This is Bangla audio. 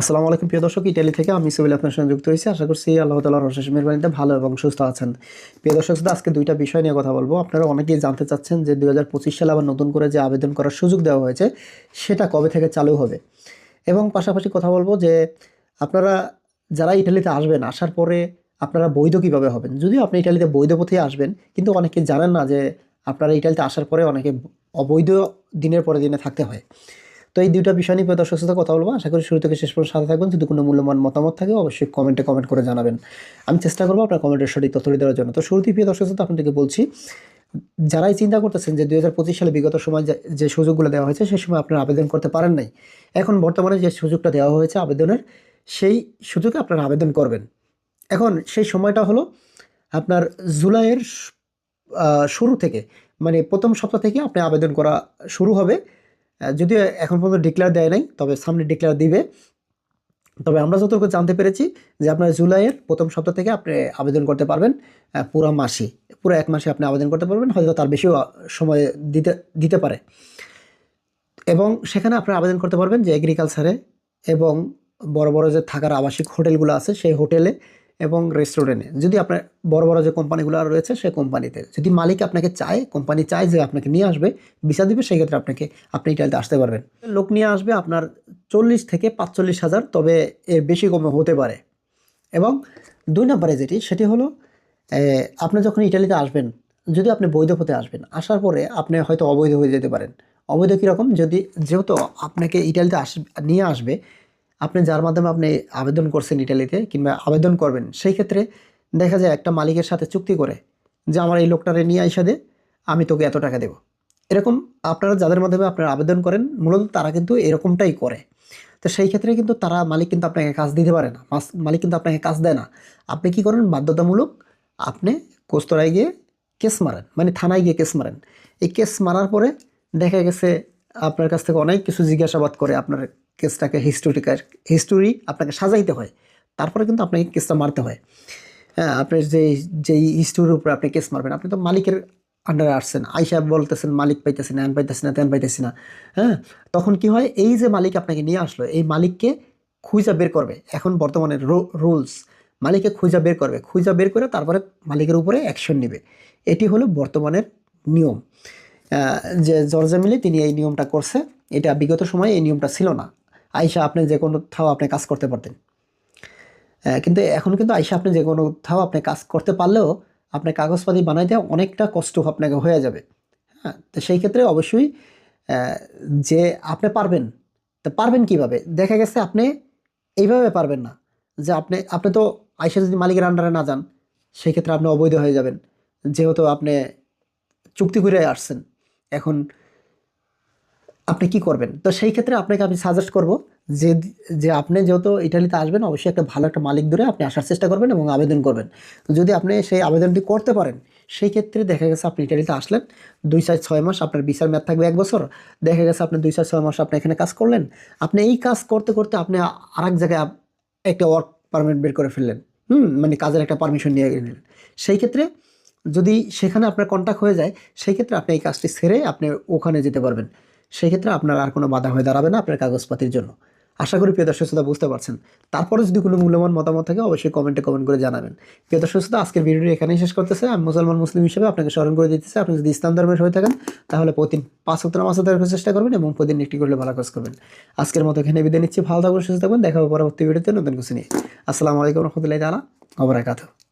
আসসালামু আলাইকুম, প্রিয় দর্শক। ইটালি থেকে আমি সিভিল আপনার সঙ্গে যুক্ত হয়েছি। আশা করছি আল্লাহ তালার অশেষ মেহরবানিতে ভালো এবং সুস্থ আছেন। প্রিয় দর্শক, শুধু আজকে দুইটা বিষয় নিয়ে কথা বলব। আপনারা অনেকেই জানতে চাচ্ছেন যে দু হাজার পঁচিশ সালে আবার নতুন করে যে আবেদন করার সুযোগ দেওয়া হয়েছে, সেটা কবে থেকে চালু হবে? এবং পাশাপাশি কথা বলব যে আপনারা যারা ইটালিতে আসবেন, আসার পরে আপনারা বৈধ কীভাবে হবেন? যদিও আপনি ইটালিতে বৈধ পথেই আসবেন, কিন্তু অনেকে জানেন না যে আপনারা ইটালিতে আসার পরে অনেকে অবৈধ দিনের পরে দিনে থাকতে হয়। তো এই দুইটা বিষয় নিয়ে দর্শক সাথে কথা বলব। আশা করি শুরু থেকে শেষ পর্যন্ত সাথে থাকবেন। যদি কোনো মূল্যবান মতামত থাকে, অবশ্যই কমেন্টে কমেন্ট করে জানাবেন। আমি চেষ্টা করব আপনার কমেন্টের সঠিক তথ্য দেওয়ার জন্য। তো শুরুতেই প্রিয় দর্শক সাথে আপনাদেরকে বলছি, যারাই চিন্তা করতেছেন যে দু হাজার পঁচিশ সালে বিগত সময় যে- সুযোগগুলো দেওয়া হয়েছে সেই সময় আপনারা আবেদন করতে পারেন নাই। এখন বর্তমানে যে সুযোগটা দেওয়া হয়েছে আবেদনের, সেই সুযোগে আপনারা আবেদন করবেন। এখন সেই সময়টা হলো আপনার জুলাইয়ের শুরু থেকে মানে প্রথম সপ্তাহ থেকে আপনি আবেদন করা শুরু হবে। যদিও এখন পর্যন্ত ডিক্লেয়ার দেয় নাই, তবে সামনে ডিক্লেয়ার দিবে। তবে আমরা যতটুকু জানতে পেরেছি যে আপনার জুলাইয়ের প্রথম সপ্তাহ থেকে আপনি আবেদন করতে পারবেন পুরো মাসে, পুরো এক মাসে আপনি আবেদন করতে পারবেন, হয়তো তার বেশিও সময় দিতে দিতে পারে। এবং সেখানে আপনি আবেদন করতে পারবেন যে এগ্রিকালচারে এবং বড় বড় যে থাকার আবাসিক হোটেলগুলো আছে, সেই হোটেলে এবং রেস্টুরেন্টে যদি আপনার বড় বড় যে কোম্পানিগুলো রয়েছে সেই কোম্পানিতে যদি মালিক আপনাকে চায় কোম্পানি চায় যে আপনাকে নিয়ে আসবে ভিসা দিবে, সেই ক্ষেত্রে আপনাকে, আপনি ইটালিতে আসতে পারবেন। লোক নিয়ে আসবে আপনার চল্লিশ থেকে পাঁচচল্লিশ হাজার, তবে এর বেশি কমে হতে পারে। এবং দুই নম্বরে যেটি, সেটি হলো আপনি যখন ইটালিতে আসবেন, যদি আপনি বৈধ পথে আসবেন, আসার পরে আপনি হয়তো অবৈধ হয়ে যেতে পারেন। অবৈধ কীরকম? যদি, যেহেতু আপনাকে ইটালিতে আস, নিয়ে আসবে আপনি যার মাধ্যমে আপনি আবেদন করছেন ইটালিতে কিংবা আবেদন করবেন, সেই ক্ষেত্রে দেখা যায় একটা মালিকের সাথে চুক্তি করে যে আমার এই লোকটারে নিয়ে আইসা দে, আমি তোকে এত টাকা দেবো। এরকম আপনারা যাদের মাধ্যমে আপনারা আবেদন করেন, মূলত তারা কিন্তু এরকমটাই করে। তো সেই ক্ষেত্রে কিন্তু তারা মালিক কিন্তু আপনাকে কাজ দিতে পারে না মালিক কিন্তু আপনাকে কাজ দেয় না। আপনি কি করেন, বাধ্যতামূলক আপনি কোস্তরায় গিয়ে কেস মারেন মানে থানায় গিয়ে কেস মারেন। এই কেস মারার পরে দেখা গেছে আপনার কাছ থেকে অনেক কিছু জিজ্ঞাসাবাদ করে আপনার কেসটাকে হিস্টোরিকার হিস্টোরি আপনাকে সাজাইতে হয়। তারপরে কিন্তু আপনাকে কেসটা মারতে হয়। হ্যাঁ আপনার যে, যেই হিস্টোরির উপরে আপনি কেস মারবেন, আপনি তো মালিকের আন্ডারে আসছেন। আইসা বলতেছেন, মালিক পাইতেছি না এন পাইতেছি না, তেন পাইতেছি না। হ্যাঁ তখন কি হয়? এই যে মালিক আপনাকে নিয়ে আসলো, এই মালিককে খুঁজা বের করবে। এখন বর্তমানে রুলস মালিককে খুঁজা বের করবে। খুঁজা বের করে তারপরে মালিকের উপরে অ্যাকশন নেবে। এটি হলো বর্তমানের নিয়ম। যে জর্জা মিলে তিনি এই নিয়মটা করছে, এটা বিগত সময়ে এই নিয়মটা ছিল না। আইসা আপনি যে কোনো আপনি কাজ করতে পারতেন। কিন্তু এখন কিন্তু আইসা আপনি যে কোনো আপনি কাজ করতে পারলেও আপনার কাগজপাতি বানাইতে অনেকটা কষ্ট আপনাকে হয়ে যাবে। হ্যাঁ তো সেই ক্ষেত্রে অবশ্যই যে আপনি পারবেন, তো পারবেন কীভাবে? দেখা গেছে আপনি এইভাবে পারবেন না, যে আপনি আপনি তো আয়সা যদি মালিকের আন্ডারে না যান, সেই ক্ষেত্রে আপনি অবৈধ হয়ে যাবেন। যেহেতু আপনি চুক্তি করে আসছেন। এখন আপনি কি করবেন? তো সেই ক্ষেত্রে আপনাকে আমি সাজেস্ট করব যে যে আপনি যেহেতু ইটালিতে আসবেন, অবশ্যই একটা ভালো একটা মালিক ধরে আপনি আসার চেষ্টা করবেন এবং আবেদন করবেন। তো যদি আপনি সেই আবেদনটি করতে পারেন, সেই ক্ষেত্রে দেখা গেছে আপনি ইটালিতে আসলেন, দুই চার ছয় মাস আপনার বিচার মেয়াদ থাকবে এক বছর। দেখা গেছে আপনি দুই চার ছয় মাস আপনি এখানে কাজ করলেন, আপনি এই কাজ করতে করতে আপনি আর এক জায়গায় একটা ওয়ার্ক পারমিট বের করে ফেললেন। হুম মানে কাজের একটা পারমিশন নিয়ে গেলেন সেই ক্ষেত্রে যদি সেখানে আপনার কন্ট্যাক্ট হয়ে যায় সেই ক্ষেত্রে আপনি এই কাজটি সেরে আপনি ওখানে যেতে পারবেন। সেই ক্ষেত্রে আপনার আর কোনো বাধা হয়ে দাঁড়াবে না আপনার কাগজপাতির জন্য। আশা করি প্রিয় দর্শক শ্রোতা বুঝতে পারছেন। তারপরে যদি কোনো মূল্যবান মতামত থাকে, অবশ্যই কমেন্টে কমেন্ট করে জানাবেন। প্রিয় দর্শক শ্রোতা, আজকের ভিডিওটি এখানেই শেষ করতেছে। আমি মুসলমান মুসলিম হিসেবে আপনাকে স্মরণ করে দিতেছি, আপনি যদি ইসলাম ধর্মের হয়ে থাকেন, তাহলে প্রতিদিন পাঁচ নামাজ আদায় করার চেষ্টা করবেন এবং প্রতিদিন একটি করলে ভালো কাজ করবেন। আজকের মতো এখানে বিদায় নিচ্ছি। ভালো থাকবেন সুস্থ থাকবেন দেখা হবে পরবর্তী ভিডিওতে নতুন কিছু নিয়ে। আসসালামু আলাইকুম রহমতুল্লাহ তালা অবরাকাতু